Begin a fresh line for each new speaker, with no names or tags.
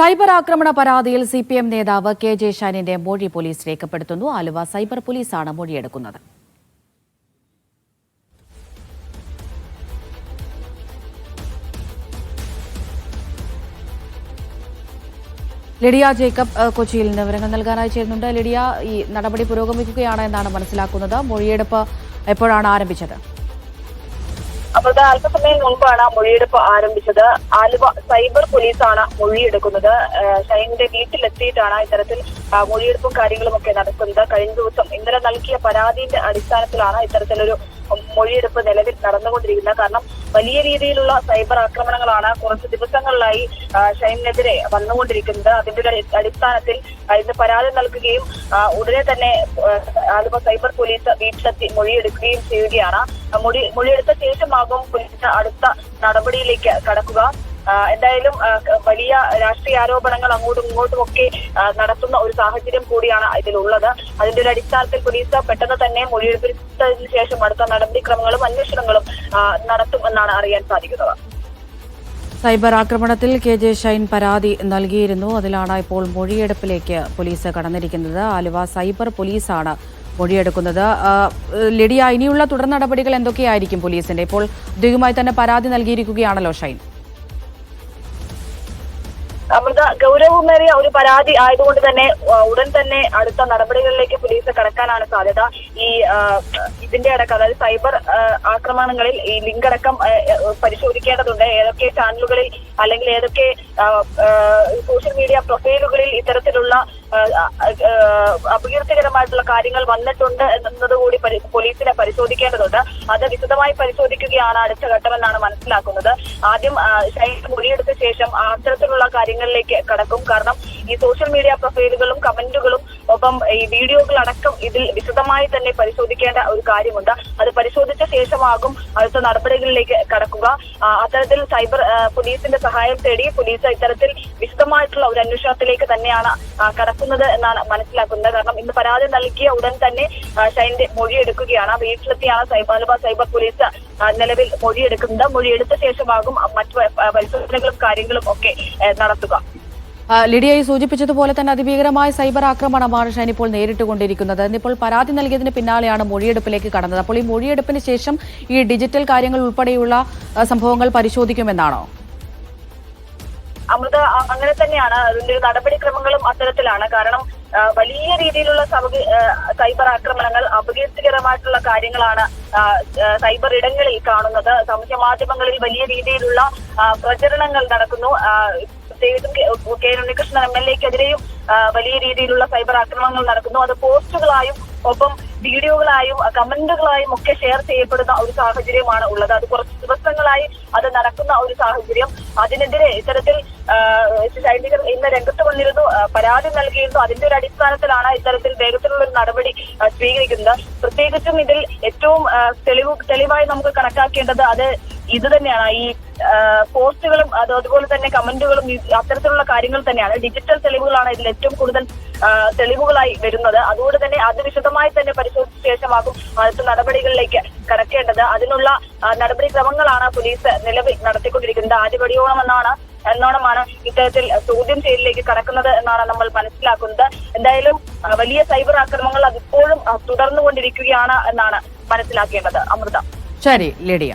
Cyber ആക്രമണ പരാതിയിൽ C P M നേതാവ് കെ ജെ ഷാനിന്റെ മൊഴി പോലീസ് രേഖപ്പെടുത്തുന്നു. ആലുവ സൈബർ പോലീസാണ് മൊഴിയെടുക്കുന്നത്. ലിഡിയ ജേക്കബ് കൊച്ചിയിൽ നിന്ന് വിവരങ്ങൾ നൽകാനായി ചേരുന്നുണ്ട്. ലിഡിയ ഈ നടപടി പുരോഗമിക്കുകയാണ് എന്നാണ് മനസ്സിലാക്കുന്നത്. മൊഴിയെടുപ്പ് എപ്പോഴാണ് ആരംഭിച്ചത്?
അമൃത അല്പസമയം മുൻപാണ് മൊഴിയെടുപ്പ് ആരംഭിച്ചത്. ആലുവ സൈബർ പോലീസാണ് മൊഴിയെടുക്കുന്നത്. ഷൈനിന്റെ വീട്ടിലെത്തിയിട്ടാണ് ഇത്തരത്തിൽ മൊഴിയെടുപ്പും കാര്യങ്ങളും ഒക്കെ നടക്കുന്നത്. കഴിഞ്ഞ ദിവസം ഇന്നലെ നൽകിയ പരാതിയുടെ അടിസ്ഥാനത്തിലാണ് ഇത്തരത്തിലൊരു മൊഴിയെടുപ്പ് നിലവിൽ നടന്നുകൊണ്ടിരിക്കുന്നത്. കാരണം വലിയ രീതിയിലുള്ള സൈബർ ആക്രമണങ്ങളാണ് കുറച്ച് ദിവസങ്ങളിലായി ഷൈനെതിരെ വന്നുകൊണ്ടിരിക്കുന്നത്. അതിന്റെ ഒരു അടിസ്ഥാനത്തിൽ ഇന്ന് പരാതി നൽകുകയും ഉടനെ തന്നെ ആലുവ സൈബർ പോലീസ് വീട്ടിലെത്തി മൊഴിയെടുക്കുകയും ചെയ്യുകയാണ്. മൊഴി മൊഴിയെടുത്ത ശേഷമാകും പോലീസ് അടുത്ത നടപടിയിലേക്ക് കടക്കുക. എന്തായാലും വലിയ രാഷ്ട്രീയ ആരോപണങ്ങൾ അങ്ങോട്ടും ഇങ്ങോട്ടും ഒക്കെ നടത്തുന്ന ഒരു സാഹചര്യം കൂടിയാണ് ഇതിലുള്ളത്. അതിന്റെ ഒരു അടിസ്ഥാനത്തിൽ പോലീസ് പെട്ടെന്ന് തന്നെ മൊഴിയെടുപ്പിച്ചതിന് ശേഷം അടുത്ത നടപടിക്രമങ്ങളും അന്വേഷണങ്ങളും നടത്തും എന്നാണ് അറിയാൻ സാധിക്കുന്നത്.
സൈബർ ആക്രമണത്തിൽ കെ ജെ ഷൈൻ പരാതി നൽകിയിരുന്നു. അതിലാണ് ഇപ്പോൾ മൊഴിയെടുപ്പിലേക്ക് പോലീസ് കടന്നിരിക്കുന്നത്. ആലുവ സൈബർ പോലീസാണ് മൊഴിയെടുക്കുന്നത്. ലിഡിയ ഇനിയുള്ള തുടർ നടപടികൾ എന്തൊക്കെയായിരിക്കും പോലീസിന്റെ? ഇപ്പോൾ ഔദ്യോഗികമായി തന്നെ പരാതി നൽകിയിരിക്കുകയാണല്ലോ ഷൈൻ.
അമൃത ഗൗരവമേറിയ ഒരു പരാതി ആയതുകൊണ്ട് തന്നെ ഉടൻ തന്നെ അടുത്ത നടപടികളിലേക്ക് പോലീസ് കടക്കാനാണ് സാധ്യത. ഈ ഇതിന്റെ അടക്കം അതായത് സൈബർ ആക്രമണങ്ങളിൽ ഈ ലിങ്ക് അടക്കം പരിശോധിക്കേണ്ടതുണ്ട്. ഏതൊക്കെ ചാനലുകളിൽ അല്ലെങ്കിൽ ഏതൊക്കെ സോഷ്യൽ മീഡിയ പ്രൊഫൈലുകളിൽ ഇത്തരത്തിലുള്ള അപകീർത്തികരമായിട്ടുള്ള കാര്യങ്ങൾ വന്നിട്ടുണ്ട് എന്നതുകൂടി പോലീസിനെ പരിശോധിക്കേണ്ടതുണ്ട്. അത് വിശദമായി പരിശോധിക്കുകയാണ് അടുത്ത ഘട്ടമെന്നാണ് മനസ്സിലാക്കുന്നത്. ആദ്യം ശൈലി മൊഴിയെടുത്ത ശേഷം അത്തരത്തിലുള്ള കാര്യങ്ങളിലേക്ക് കടക്കും. കാരണം ഈ സോഷ്യൽ മീഡിയ പ്രൊഫൈലുകളും കമന്റുകളും ഒപ്പം ഈ വീഡിയോകളടക്കം ഇതിൽ വിശദമായി തന്നെ പരിശോധിക്കേണ്ട ഒരു കാര്യമുണ്ട്. അത് പരിശോധിച്ച ശേഷമാകും അടുത്ത നടപടികളിലേക്ക് കടക്കുക. അത്തരത്തിൽ സൈബർ പോലീസിന്റെ സഹായം തേടി പോലീസ് ഇത്തരത്തിൽ വിശദമായിട്ടുള്ള ഒരു അന്വേഷണത്തിലേക്ക് തന്നെയാണ് കടക്കുന്നത് എന്നാണ് മനസ്സിലാക്കുന്നത്. കാരണം ഇന്ന് പരാതി നൽകിയ ഉടൻ തന്നെ ഷൈന്റെ മൊഴിയെടുക്കുകയാണ്. വീട്ടിലെത്തിയാണ് സൈബർ ആലുവ സൈബർ പോലീസ് നിലവിൽ മൊഴിയെടുക്കുന്നത്. മൊഴിയെടുത്ത ശേഷമാകും മറ്റു പരിശോധനകളും കാര്യങ്ങളും ഒക്കെ നടത്തുക.
ആ, ലിഡിയ ഈ സൂചിപ്പിച്ചതുപോലെ തന്നെ അതിഭീകരമായ സൈബർ ആക്രമണമാണ് ഷൈൻ ഇപ്പോൾ നേരിട്ടുകൊണ്ടിരിക്കുന്നത്. ഇന്നിപ്പോൾ പരാതി നൽകിയതിന് പിന്നാലെയാണ് മൊഴിയെടുപ്പിലേക്ക് കടന്നത്. അപ്പോൾ ഈ മൊഴിയെടുപ്പിന് ശേഷം ഈ ഡിജിറ്റൽ കാര്യങ്ങൾ ഉൾപ്പെടെയുള്ള സംഭവങ്ങൾ പരിശോധിക്കുമെന്നാണോ?
അമൃത അങ്ങനെ തന്നെയാണ്. അതിന്റെ നടപടിക്രമങ്ങളും അത്തരത്തിലാണ്. കാരണം വലിയ രീതിയിലുള്ള സൈബർ ആക്രമണങ്ങൾ അപകീർത്തികരമായിട്ടുള്ള കാര്യങ്ങളാണ് സൈബർ ഇടങ്ങളിൽ കാണുന്നത്. സാമൂഹ്യ മാധ്യമങ്ങളിൽ വലിയ രീതിയിലുള്ള പ്രചരണങ്ങൾ നടക്കുന്നു. പ്രത്യേകിച്ചും കെ ഉണ്ണികൃഷ്ണൻ എം എൽ എക്കെതിരെയും വലിയ രീതിയിലുള്ള സൈബർ ആക്രമണങ്ങൾ നടക്കുന്നു. അത് പോസ്റ്റുകളായും ഒപ്പം വീഡിയോകളായും കമന്റുകളായും ഒക്കെ ഷെയർ ചെയ്യപ്പെടുന്ന ഒരു സാഹചര്യമാണ് ഉള്ളത്. അത് കുറച്ച് ദിവസങ്ങളായി അത് നടക്കുന്ന ഒരു സാഹചര്യം. അതിനെതിരെ ഇത്തരത്തിൽ സൈനികർ ഇന്ന് രംഗത്ത് വന്നിരുന്നു. പരാതി നൽകിയിരുന്നു. അതിന്റെ ഒരു അടിസ്ഥാനത്തിലാണ് ഇത്തരത്തിൽ വേഗത്തിലുള്ള ഒരു നടപടി സ്വീകരിക്കുന്നത്. പ്രത്യേകിച്ചും ഇതിൽ ഏറ്റവും തെളിവ് തെളിവായി നമുക്ക് കണക്കാക്കേണ്ടത് അത് ഇത് തന്നെയാണ്. ഈ പോസ്റ്റുകളും അത് അതുപോലെ തന്നെ കമന്റുകളും അത്തരത്തിലുള്ള കാര്യങ്ങൾ തന്നെയാണ്. ഡിജിറ്റൽ തെളിവുകളാണ് ഇതിൽ ഏറ്റവും കൂടുതൽ തെളിവുകളായി വരുന്നത്. അതുകൊണ്ട് തന്നെ അത് വിശദമായി തന്നെ പരിശോധിച്ച ശേഷമാകും അടുത്ത നടപടികളിലേക്ക് കടക്കേണ്ടത്. അതിനുള്ള നടപടിക്രമങ്ങളാണ് പോലീസ് നിലവിൽ നടത്തിക്കൊണ്ടിരിക്കുന്നത്. ആദ്യപടിയോളം എന്നാണ് എന്നോണമാണ് ഇത്തരത്തിൽ ചോദ്യം ചെയ്യലിലേക്ക് കടക്കുന്നത് എന്നാണ് നമ്മൾ മനസ്സിലാക്കുന്നത്. എന്തായാലും വലിയ സൈബർ ആക്രമണങ്ങൾ അതിപ്പോഴും തുടർന്നുകൊണ്ടിരിക്കുകയാണ് എന്നാണ് മനസ്സിലാക്കേണ്ടത്. അമൃത.
ശരി ലിഡിയ.